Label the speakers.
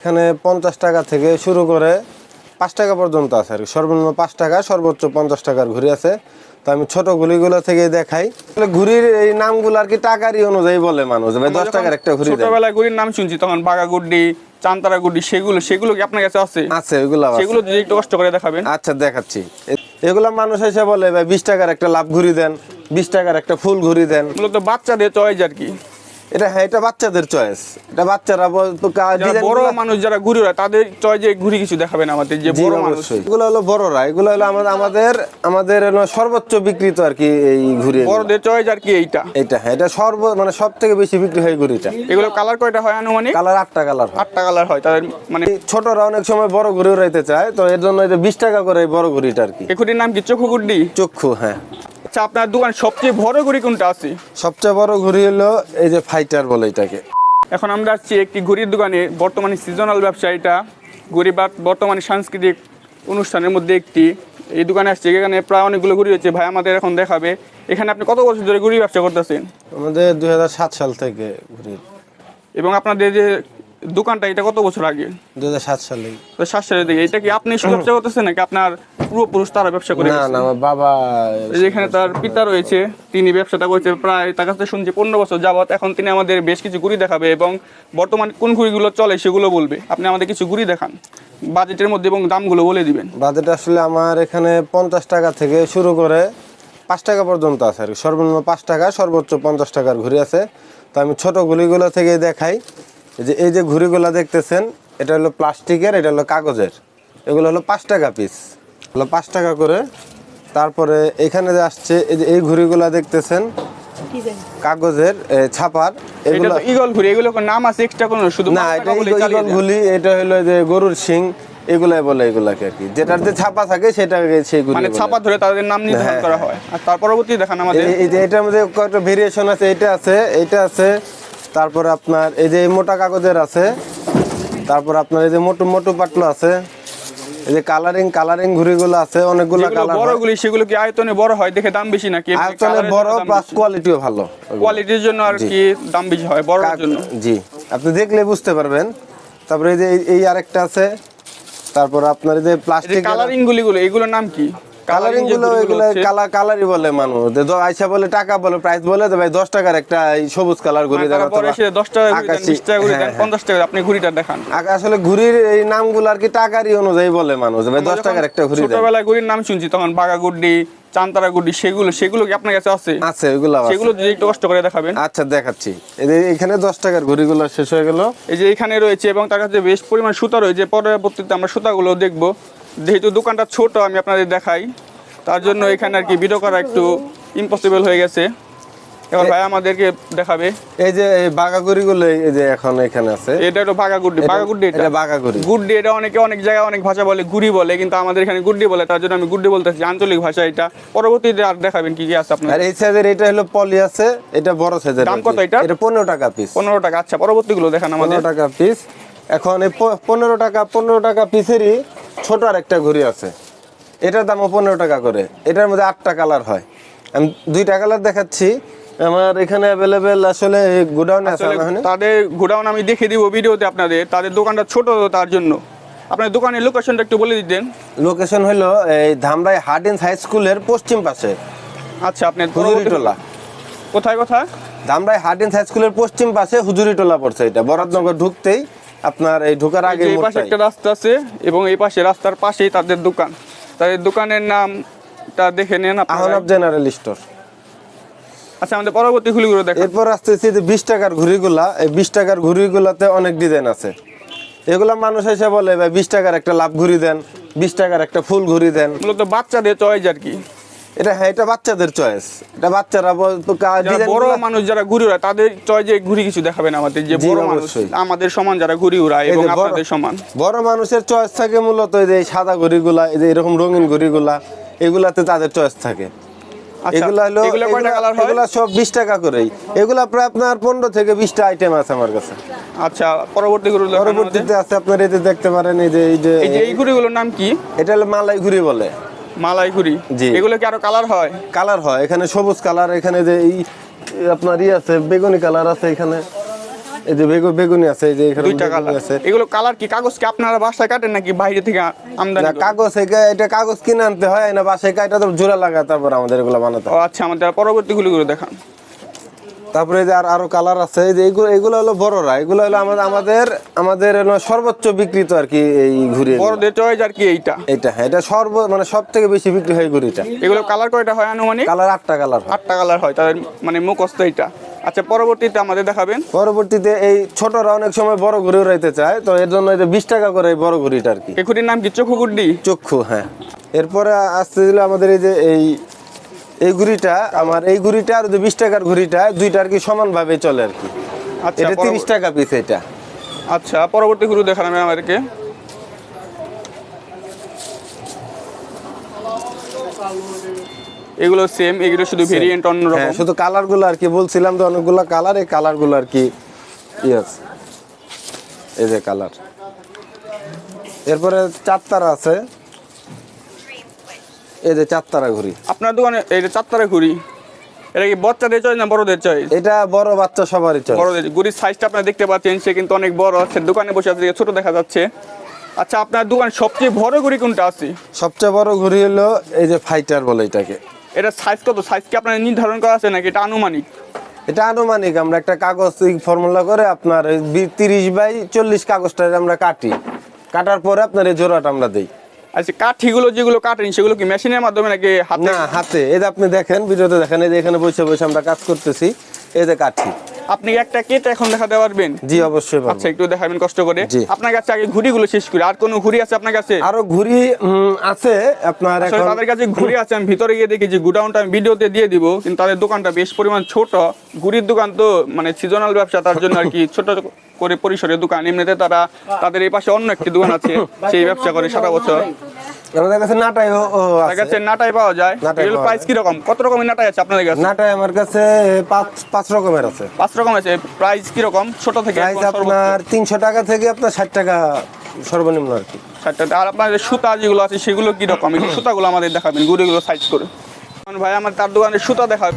Speaker 1: এখানে পঞ্চাশ টাকা থেকে শুরু করে পাঁচ টাকা পর্যন্ত আছে আর কি। সর্বনিম্ন পাঁচ টাকা সর্বোচ্চ পঞ্চাশ টাকার ঘুড়ি আছে। তো আমি ছোট ঘুড়িগুলো থেকে দেখাই। ঘুড়ির এই নামগুলো আর কি টাকারই অনুযায়ী বলে মানুষ ভাই দশ টাকার একটা ঘুড়ি দেন
Speaker 2: ছোটবেলায় গুড়ির নাম শুনছি তখন বাগা গুড্ডি চান্তারা গুড্ডি সেগুলো সেগুলো কি আপনার কাছে আছে?
Speaker 1: আছে ওইগুলো
Speaker 2: সেগুলো যদি একটু কষ্ট করে দেখাবেন।
Speaker 1: আচ্ছা দেখাচ্ছি। এগুলা মানুষ এসে বলে ভাই বিশ টাকার একটা লাভ ঘুড়ি দেন বিশ টাকার একটা ফুল ঘুড়ি দেন।
Speaker 2: মূলত বাচ্চাদের চয়েস আর কি।
Speaker 1: এটা হ্যাঁ এটা বাচ্চাদের চয়েস এটা বাচ্চারা
Speaker 2: বড় মানুষ যারা ঘুরি তাদের চয়েসে ঘুরি কিছু দেখাবেন আমাদের যে বড় মানুষ।
Speaker 1: এগুলো হলো বড়রা। এগুলো হলো আমাদের আমাদের আমাদের সর্বোচ্চ বিক্রিত আর কি এই এগুলো।
Speaker 2: বড়দের চয়েস আর কি এইটা।
Speaker 1: এটা হ্যাঁ এটা সর্ব মানে সব থেকে বেশি বিক্রি হয় ঘুড়িটা।
Speaker 2: এগুলো কালার কয়টা হয় আনুমানিক?
Speaker 1: কালার আটটা কালার
Speaker 2: আটটা কালার হয় তাদের মানে
Speaker 1: ছোটরা অনেক সময় বড় ঘুড়ি উড়াইতে চায় তো এর জন্য এটা বিশ টাকা করে বড় ঘুরিটা আর কি।
Speaker 2: ঘুড়ির নাম কি চক্ষু গুড্ডি
Speaker 1: চক্ষু হ্যাঁ।
Speaker 2: আচ্ছা আপনার দোকান সবচেয়ে বড় ঘুড়ি কোনটা আছে?
Speaker 1: সবচেয়ে বড় ঘুড়ি হলো এই যে ফাইটার বলে এটাকে।
Speaker 2: এখন আমরা আসছি একটি ঘুড়ির দোকানে বর্তমানে সিজনাল ব্যবসা এটা। ঘুড়ি বা বর্তমানে সাংস্কৃতিক অনুষ্ঠানের মধ্যে একটি। এই দোকানে আসছে এখানে প্রায় অনেকগুলো ঘুড়ি হচ্ছে ভাই আমাদের এখন দেখাবে। এখানে আপনি কত বছর ধরে ঘুড়ি ব্যবসা করতেছেন?
Speaker 1: আমাদের দুই হাজার সাত সাল থেকে ঘুড়ি
Speaker 2: এবং আপনাদের যে দোকানটা এটা কত বছর আগে?
Speaker 1: দু হাজার সাত সালে।
Speaker 2: তো সাত সালের দিকে। এটা কি আপনি ব্যবসা করতেছেন নাকি আপনার পূর্বপুরুষ তারা ব্যবসা করে
Speaker 1: না না আমার বাবা
Speaker 2: এই যে এখানে তার পিতা রয়েছে তিনি ব্যবসাটা করছে প্রায় তার কাছে শুনছি পনেরো বছর যাবত এখন তিনি আমাদের বেশ কিছু ঘুড়ি দেখাবে এবং বর্তমানে কোন ঘুড়িগুলো চলে সেগুলো বলবে। আপনি আমাদের কিছু ঘুড়ি দেখান বাজেটের মধ্যে এবং দামগুলো বলে দিবেন।
Speaker 1: বাজেট আসলে আমার এখানে পঞ্চাশ টাকা থেকে শুরু করে পাঁচ টাকা পর্যন্ত আছে আর কি। সর্বনিম্ন পাঁচ টাকা সর্বোচ্চ পঞ্চাশ টাকার ঘুড়ি আছে। তো আমি ছোটো ঘুড়িগুলো থেকে দেখাই। এই যে এই যে ঘুড়িগুলো দেখতেছেন এটা হলো প্লাস্টিকের এটা হলো কাগজের। এগুলো হলো পাঁচ টাকা পিস হলো পাঁচ টাকা করে। তারপরে এখানে যে আসছে এই যে এই ঘুড়িগুলো দেখতেছেন কাগজের ছাপার। এগুলো
Speaker 2: ইগল ঘুড়ি এগুলো কোনো নাম আছে এক্সট্রা কোনো? শুধু
Speaker 1: না এটা ইগল। ঘুলি এটা হলো যে গরুর শিং এগুলাই বলে এগুলাকে আর কি। যেটার যে ছাপা থাকে সেটাকে সেই ঘুরি
Speaker 2: মানে ছাপা ধরে তাদের নাম নির্ধারণ
Speaker 1: হ্যাঁ,
Speaker 2: করা হয়। আর তার পরবর্তী দেখান আমাদের।
Speaker 1: এই- এই যে এটার মধ্যে কয়েকটা ভেরিয়েশন আছে এটা আছে। এটা আছে তারপরে আপনার এই যে মোটা কাগজের আছে তারপর আপনার এই যে মোটু মোটু পাটলো আছে এই যে কালারিং কালারিং ঘুড়িগুলো আছে অনেকগুলো কালার
Speaker 2: বড়গুলি সেগুলো কি আয়তনে বড় হয়? দেখে দাম বেশি নাকি?
Speaker 1: আয়তনে বড় প্লাস কোয়ালিটিও ভালো।
Speaker 2: কোয়ালিটির জন্য আর কি দাম বেশি হয় বড় জন্য?
Speaker 1: জি। আপনি দেখলে বুঝতে পারবেন। তারপরে এই যে এই- আরেকটা আছে তারপর আপনার এই যে প্লাস্টিক
Speaker 2: কালারিং গুলিগুলো এগুলোর নাম কি? কালারিংগুলো
Speaker 1: এগুলো কালার কালারই বলে মানুষ। দ- আইসা বলে টাকা বলে প্রাইস বলে তো ভাই টাকার একটা সবুজ কালার ঘুরি
Speaker 2: মানে তারপরে এসে দশ টাকা টাকা ঘুরি দেন
Speaker 1: হ্যাঁ, হ্যাঁ।
Speaker 2: পঞ্চাশ টাকা আপনি ঘুরিটা দেখান।
Speaker 1: আসলে ঘুরির এই নামগুলো আর কি টাকারই অনুযায়ী বলে মানুষ। ভাই টাকার একটা ঘুরি দেন।
Speaker 2: ছোটবেলায় ঘুরির নাম শুনছি তখন বাগা গুড্ডি চান্তারা গুড্ডি সেগুলো সেগুলো কি আপনার কাছে আছে?
Speaker 1: আছে।
Speaker 2: সেগুলো যদি একটু কষ্ট করে দেখাবেন।
Speaker 1: আচ্ছা দেখাচ্ছি। এই যে এখানে দশ টাকার ঘুরিগুলো শেষ হয়ে গেল।
Speaker 2: এই যে এখানে রয়েছে এবং তার কাছে বেশ পরিমাণ সুতা রয়েছে। পরবর্তীতে আমরা সুতাগুলো দেখব। যেহেতু দোকানটা ছোট আমি আপনাদের দেখাই। তার জন্য এখানে আর কি ভিডিও করা একটু ইম্পসিবল হয়ে গেছে। এবার ভাই আমাদেরকে দেখাবে।
Speaker 1: এই যে বাঘা ঘুরিগুলো এই যে এখন এখানে আছে।
Speaker 2: এটা হলো বাগা গুড্ডি বাগা গুড্ডি এটা
Speaker 1: বাঘা
Speaker 2: গুড্ডি এটা অনেকে অনেক জায়গায় অনেক ভাষা বলে গুড়ি বলে কিন্তু আমাদের এখানে গুড্ডি বলে তার জন্য আমি গুড্ডি বলতেছি আঞ্চলিক ভাষা এটা। পরবর্তীতে আর দেখাবেন কি কি আছে আপনার
Speaker 1: আর এই সাইজের এটা হলো পলি আছে এটা বড় সাইজের
Speaker 2: দাম কত এটা?
Speaker 1: এটা পনেরো টাকা পিস
Speaker 2: পনেরো টাকা। আচ্ছা পরবর্তীগুলো দেখান আমাদের।
Speaker 1: পনেরো টাকা পিস এখন এই প- পনেরো টাকা পনেরো টাকা পিসেরই ছোট আর একটা ঘড়ি আছে। এটার দামও পনেরো টাকা করে। এটার মধ্যে আটটা কালার হয়। আমি দুইটা কালার দেখাচ্ছি। আমার এখানে অ্যাভেলেবেল আসলে গোডাউন আছে
Speaker 2: তাদের গোডাউন আমি দেখে দিব ভিডিওতে আপনাদের। তাদের দোকানটা ছোট তার জন্য। আপনার দোকানের লোকেশনটা একটু বলে দিতেন।
Speaker 1: লোকেশন হলো এই ধামরাই হার্ডিন্স হাই স্কুলের পশ্চিম পাশে।
Speaker 2: আচ্ছা আপনি
Speaker 1: হুজুরিটোলা
Speaker 2: কোথায় কোথায়?
Speaker 1: ধামরাই হার্ডিন্স হাই স্কুলের পশ্চিম পাশে হুজুরিটোলা পড়ছে এটা। বরাদনগর ঢুকতেই আপনার এই ঢোকার আগে
Speaker 2: এই পাশে একটা রাস্তা আছে এবং এই পাশে রাস্তার পাশেই তাদের দোকান। তাদের দোকানের নামটা দেখে নেন আপনারা।
Speaker 1: Ahnab general store.
Speaker 2: আচ্ছা আমাদের পরবর্তী খুলিগুলো দেখেন।
Speaker 1: এরপর আসতেছি যে বিশ টাকার ঘুড়িগুলা। এই বিশ টাকার ঘুড়িগুলাতে অনেক ডিজাইন আছে। এগুলা মানুষ এসে বলে ভাই বিশ টাকার একটা লাভ ঘুড়ি দেন বিশ টাকার একটা ফুল ঘুড়ি দেন।
Speaker 2: মূলত বাচ্চাদের চয়েস আর কি।
Speaker 1: এটা হ্যাঁ এটা বাচ্চাদের চয়েস এটা বাচ্চারা তো
Speaker 2: বড় মানুষ যারা ঘুরি তাদের চয়েসে ঘুরি কিছু দেখাবেন আমাদের যে বড় মানুষ আমাদের সমান যারা ঘুরি এবং আপনাদের সমান।
Speaker 1: বড় মানুষের চয়েস থাকে মূলত এই যে সাদা ঘড়িগুলা এই যে এরকম রঙিন ঘড়িগুলা এগুলাতে তাদের চয়েস থাকে।
Speaker 2: আচ্ছা
Speaker 1: এগুলা হলো সব বিশ টাকা করেই। এগুলা প্রায় আপনার পনেরো থেকে বিশটা আইটেম আছে আমার কাছে।
Speaker 2: আচ্ছা পরবর্তী
Speaker 1: পরবর্তীতে আছে আপনার এই যে দেখতে পারেন এই যে এই যে
Speaker 2: এই যে এই ঘুড়িগুলোর নাম কি?
Speaker 1: এটা হলো মালাই ঘুড়ি বলে।
Speaker 2: মালাই ঘুড়ি
Speaker 1: জি।
Speaker 2: এগুলো কি আরও কালার হয়?
Speaker 1: কালার হয় এখানে সবুজ কালার এখানে যে এই আপনার ই আছে বেগুনি কালার আছে এখানে। এই যে বেগুন বেগুনি আছে এই যে এখানে
Speaker 2: দুইটা কালার
Speaker 1: আছে।
Speaker 2: এগুলো কালার কি কাগজ কি আপনারা বাসায় কাটেন নাকি বাইরে থেকে আমদানি
Speaker 1: না কাগজ এটা কাগজ কিনে আনতে হয় না বাসায় কাটা তো জোড়া লাগা তারপর আমাদের এগুলো বানাতে হয়।
Speaker 2: আচ্ছা আমাদের পরবর্তী গুলো দেখান।
Speaker 1: তারপরে যে আর আরও কালার আছে এই যে এগুলো এগুলো হলো বড়রা। এগুলো হলো আমাদের আমাদের আমাদের সর্বোচ্চ বিক্রিত আর কি এই
Speaker 2: চয়েস আর কি এইটা?
Speaker 1: এটা হ্যাঁ এটা সর্ব মানে সব থেকে বেশি বিক্রি হয় ঘুরিটা
Speaker 2: এগুলো কালার কয়টা হয় আনুমানিক?
Speaker 1: কালার আটটা কালার
Speaker 2: আটটা কালার হয় তাদের মানে মুখস্থ এইটা। আচ্ছা পরবর্তীতে আমাদের দেখাবেন।
Speaker 1: পরবর্তীতে এই ছোটরা অনেক সময় বড় ঘুড়ি উড়াইতে চায় তো এর জন্য এটা বিশ টাকা করে এই বড় ঘুড়িটা আর কি।
Speaker 2: এই নাম কি? চক্ষুকুড্ডি
Speaker 1: চক্ষু হ্যাঁ। এরপরে আসতে দিলে আমাদের এই যে এই এই ঘুড়িটা আমার এই ঘুড়িটা আর বিশ টাকার ঘুড়িটা দুইটা আর কি সমানভাবে চলে আর কি?
Speaker 2: আচ্ছা
Speaker 1: এটা তিরিশ টাকা পিস এটা।
Speaker 2: আচ্ছা পরবর্তী গুরু দেখালাম আমাদেরকে। এগুলো সেম এগুলো শুধু ভেরিয়েন্ট
Speaker 1: হ্যাঁ
Speaker 2: অন্যরকম
Speaker 1: শুধু কালারগুলো আর কি বলছিলাম তো অনেকগুলো কালার এই কালারগুলো আর কি ইয়েস এই যে কালার এরপরে চারতারা আছে। এই যে চারতারা ঘুড়ি।
Speaker 2: আপনার দোকানে এই যে চারতারা ঘুরি এটা কি বাচ্চাদের চয়েস না বড়দের চয়েস
Speaker 1: এটা বড় বাচ্চা সবারই চলে
Speaker 2: বড়দের ঘুরির সাইজটা আপনারা দেখতে পাচ্ছেন সে কিন্তু অনেক বড় আছে দোকানে বসে আছে ছোট দেখা যাচ্ছে। আচ্ছা আপনার দোকানে সবচেয়ে বড় ঘুরি কোনটা আছে?
Speaker 1: সবচেয়ে বড় ঘুড়ি হলো এই যে ফাইটার বলে এটাকে।
Speaker 2: এটা সাইজ কত? সাইজ কি আপনার নির্ধারণ করা আছে নাকি এটা আনুমানিক?
Speaker 1: এটা আনুমানিক আমরা একটা কাগজ ফর্মুলা করে আপনার তিরিশ বাই চল্লিশ কাগজটা আমরা কাটি। কাটার পরে আপনার এই জোড়াটা আমরা দিই।
Speaker 2: আচ্ছা কাঠিগুলো যেগুলো কাটেন, সেগুলো কি মেশিনের মাধ্যমে নাকি হাতে?
Speaker 1: না, হাতে। এই আপনি দেখেন, ভিডিওতে দেখেন, এই যে এখানে বসে বসে আমরা কাজ করতেছি, এই যে কাঠি।
Speaker 2: আপনি একটা কেটে এখন দেখাতে পারবেন?
Speaker 1: জি অবশ্যই
Speaker 2: আচ্ছা একটু দেখাবেন কষ্ট করে। আপনার কাছে আগে ঘুড়িগুলো শেষ করি। আর কোনো ঘুড়ি আছে আপনার কাছে?
Speaker 1: আরও ঘুড়ি আছে আপনার এখন।
Speaker 2: তাদের কাছে ঘুড়ি আছে আমি ভিতরে গিয়ে দেখি যে গুডাউনটা আমি ভিডিওতে দিয়ে দিব কিন্তু তাদের দোকানটা বেশ পরিমাণ ছোট। ঘুড়ির দোকান তো মানে সিজনাল ব্যবসা তার জন্য আর কি ছোট করে পরিসরের দোকান। এমনিতে তারা তাদের এই পাশে অন্য একটি দোকান আছে সেই ব্যবসা করে সারা বছর।
Speaker 1: আমাদের কাছে আছে।
Speaker 2: কাছে নাটাই পাওয়া যায়। প্রাইস কত রকমের নাটাই আছে আপনাদের কাছে?
Speaker 1: নাটাই আমার কাছে পাঁচ পাঁচ রকমের আছে।
Speaker 2: পাঁচ রকম আছে। প্রাইস কীরকম? ছোট থেকে
Speaker 1: প্রাইস আপনার তিনশো টাকা থেকে আপনার ষাট টাকা সর্বনিম্ন আর কি।
Speaker 2: ষাটটা আর আপনার সুতা যেগুলো আছে সেগুলো এই সুতাগুলো আমাদের দেখাবেন গুড়িগুলো সাইজ করে। ভাই আমার তার দোকানে সুতা দেখাবেন।